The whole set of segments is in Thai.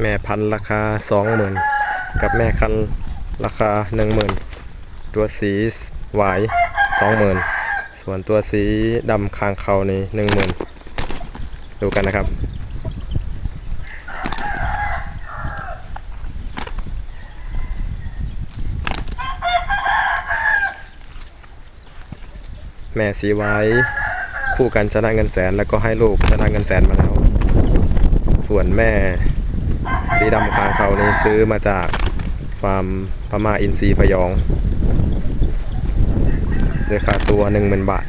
แม่พันราคาสองหมื่นกับแม่คันราคาหนึ่งหมื่นตัวสีหวายสองหมื่นส่วนตัวสีดำคางเขานี่หนึ่งหมื่นดูกันนะครับแม่สีไว้คู่กันชนะเงินแสนแล้วก็ให้ลูกชนะเงินแสนมาแล้ว ส่วนแม่ สีดำคางเขานี้ซื้อมาจากฟาร์มพม่าอินทรีพยองราคาตัวหนึ่งหมื่นบาท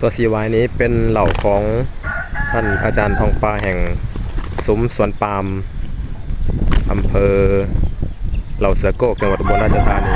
ตัวสีไว้นี้เป็นเหล่าของท่านอาจารย์ทองปลาแห่งซุ้มสวนปาล์มอำเภอเหล่าเสือโกกจังหวัดอุบลราชธานี